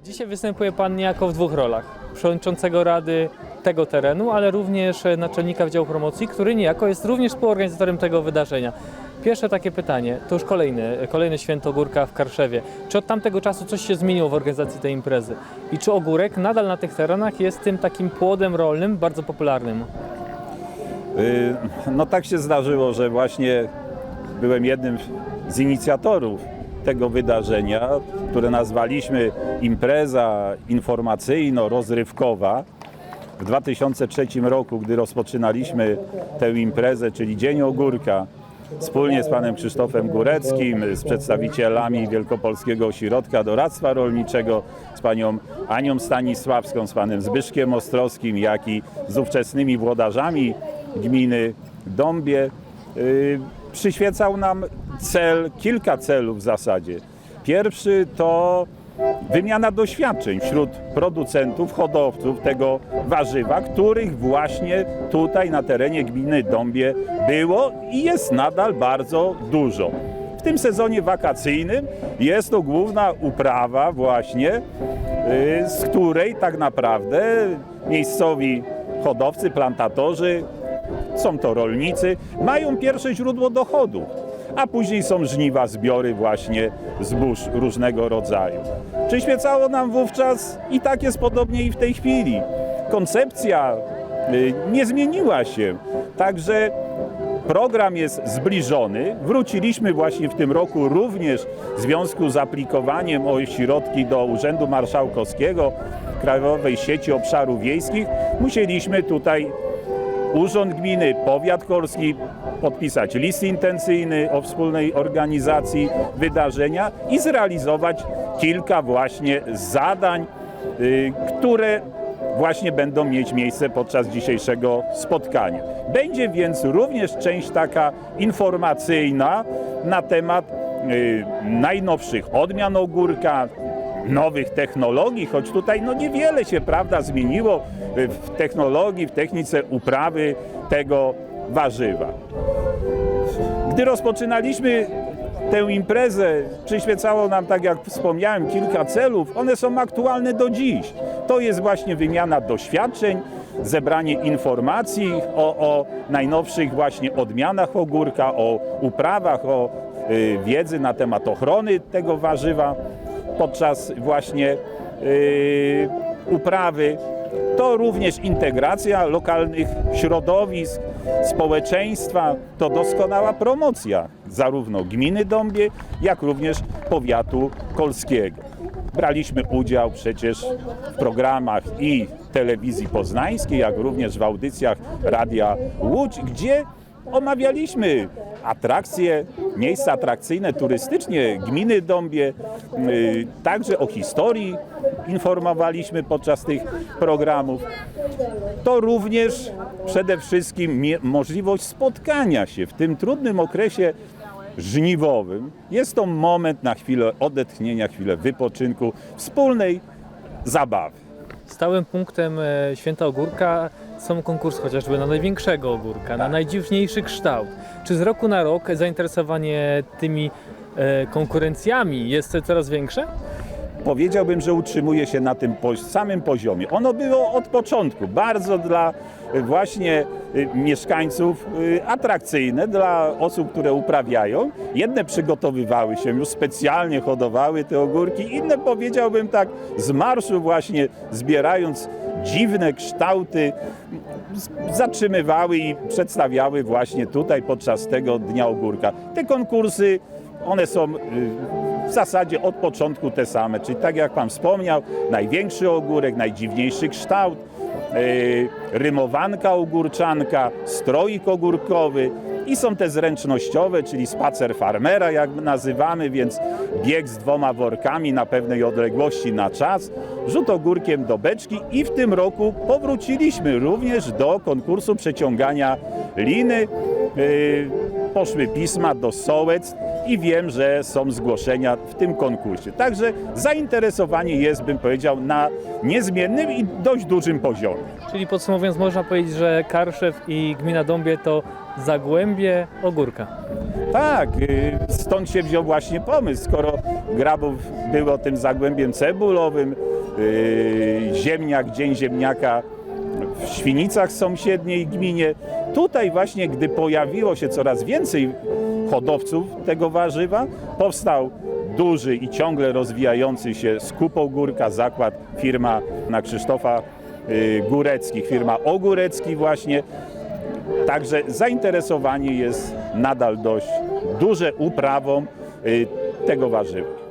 Dzisiaj występuje Pan niejako w dwóch rolach. Przewodniczącego Rady tego terenu, ale również e, naczelnika Wydziału Promocji, który niejako jest również współorganizatorem tego wydarzenia. Pierwsze takie pytanie, to już kolejne, kolejne święto ogórka w Karszewie. Czy od tamtego czasu coś się zmieniło w organizacji tej imprezy? I czy ogórek nadal na tych terenach jest tym takim płodem rolnym bardzo popularnym? Y, No tak się zdarzyło, że właśnie byłem jednym z inicjatorów tego wydarzenia, które nazwaliśmy impreza informacyjno-rozrywkowa. W 2003 roku, gdy rozpoczynaliśmy tę imprezę, czyli Dzień Ogórka, wspólnie z panem Krzysztofem Góreckim, z przedstawicielami Wielkopolskiego Ośrodka Doradztwa Rolniczego, z panią Anią Stanisławską, z panem Zbyszkiem Ostrowskim, jak i z ówczesnymi włodarzami gminy Dąbie, yy, przyświecał nam cel, kilka celów w zasadzie. Pierwszy to wymiana doświadczeń wśród producentów, hodowców tego warzywa, których właśnie tutaj na terenie gminy Dąbie było i jest nadal bardzo dużo. W tym sezonie wakacyjnym jest to główna uprawa właśnie, y, z której tak naprawdę miejscowi hodowcy, plantatorzy, są to rolnicy, mają pierwsze źródło dochodu, a później są żniwa, zbiory właśnie zbóż różnego rodzaju. Przyświecało nam wówczas i tak jest podobnie i w tej chwili. Koncepcja y, nie zmieniła się, także program jest zbliżony. Wróciliśmy właśnie w tym roku również w związku z aplikowaniem o środki do Urzędu Marszałkowskiego Krajowej Sieci Obszarów Wiejskich. Musieliśmy tutaj Urząd Gminy, Powiat Korski podpisać list intencyjny o wspólnej organizacji wydarzenia i zrealizować kilka właśnie zadań, y, które właśnie będą mieć miejsce podczas dzisiejszego spotkania. Będzie więc również część taka informacyjna na temat y, najnowszych odmian ogórka, nowych technologii, choć tutaj no niewiele się prawda zmieniło w technologii, w technice uprawy tego warzywa. Gdy rozpoczynaliśmy tę imprezę, przyświecało nam, tak jak wspomniałem, kilka celów. One są aktualne do dziś. To jest właśnie wymiana doświadczeń, zebranie informacji o, o najnowszych właśnie odmianach ogórka, o uprawach, o y, wiedzy na temat ochrony tego warzywa podczas właśnie y, uprawy. To również integracja lokalnych środowisk, społeczeństwa, to doskonała promocja zarówno gminy Dąbie, jak również powiatu kolskiego. Braliśmy udział przecież w programach i telewizji poznańskiej, jak również w audycjach Radia Łódź, gdzie omawialiśmy atrakcje, miejsca atrakcyjne turystycznie gminy Dąbie, yy, także o historii informowaliśmy podczas tych programów. To również przede wszystkim możliwość spotkania się w tym trudnym okresie żniwowym. Jest to moment na chwilę odetchnienia, chwilę wypoczynku, wspólnej zabawy. Stałym punktem e, Święta Ogórka są konkursy chociażby na największego ogórka, na najdziwniejszy kształt. Czy z roku na rok zainteresowanie tymi e, konkurencjami jest coraz większe? powiedziałbym, że utrzymuje się na tym samym poziomie. Ono było od początku bardzo dla y, właśnie y, mieszkańców y, atrakcyjne, dla osób, które uprawiają. Jedne przygotowywały się, już specjalnie hodowały te ogórki, inne powiedziałbym tak z marszu właśnie zbierając dziwne kształty, zatrzymywały i przedstawiały właśnie tutaj podczas tego Dnia Ogórka. Te konkursy, one są y, w zasadzie od początku te same, czyli tak jak Pan wspomniał, największy ogórek, najdziwniejszy kształt, yy, rymowanka ogórczanka, stroik ogórkowy i są te zręcznościowe, czyli spacer farmera, jak nazywamy, więc bieg z dwoma workami na pewnej odległości na czas, rzut ogórkiem do beczki i w tym roku powróciliśmy również do konkursu przeciągania liny. Yy, poszły pisma do sołectw i wiem, że są zgłoszenia w tym konkursie. Także zainteresowanie jest, bym powiedział, na niezmiennym i dość dużym poziomie. Czyli podsumowując, można powiedzieć, że Karszew i gmina Dąbie to zagłębie ogórka. Tak, y, stąd się wziął właśnie pomysł, skoro Grabów było tym zagłębiem cebulowym, y, ziemniak, Dzień Ziemniaka w Świnicach sąsiedniej gminie. Tutaj właśnie, gdy pojawiło się coraz więcej hodowców tego warzywa, powstał duży i ciągle rozwijający się skup ogórka, zakład, firma na Krzysztofa y, Góreckich, firma Ogórecki właśnie, Także zainteresowanie jest nadal dość duże uprawą y, tego warzywa.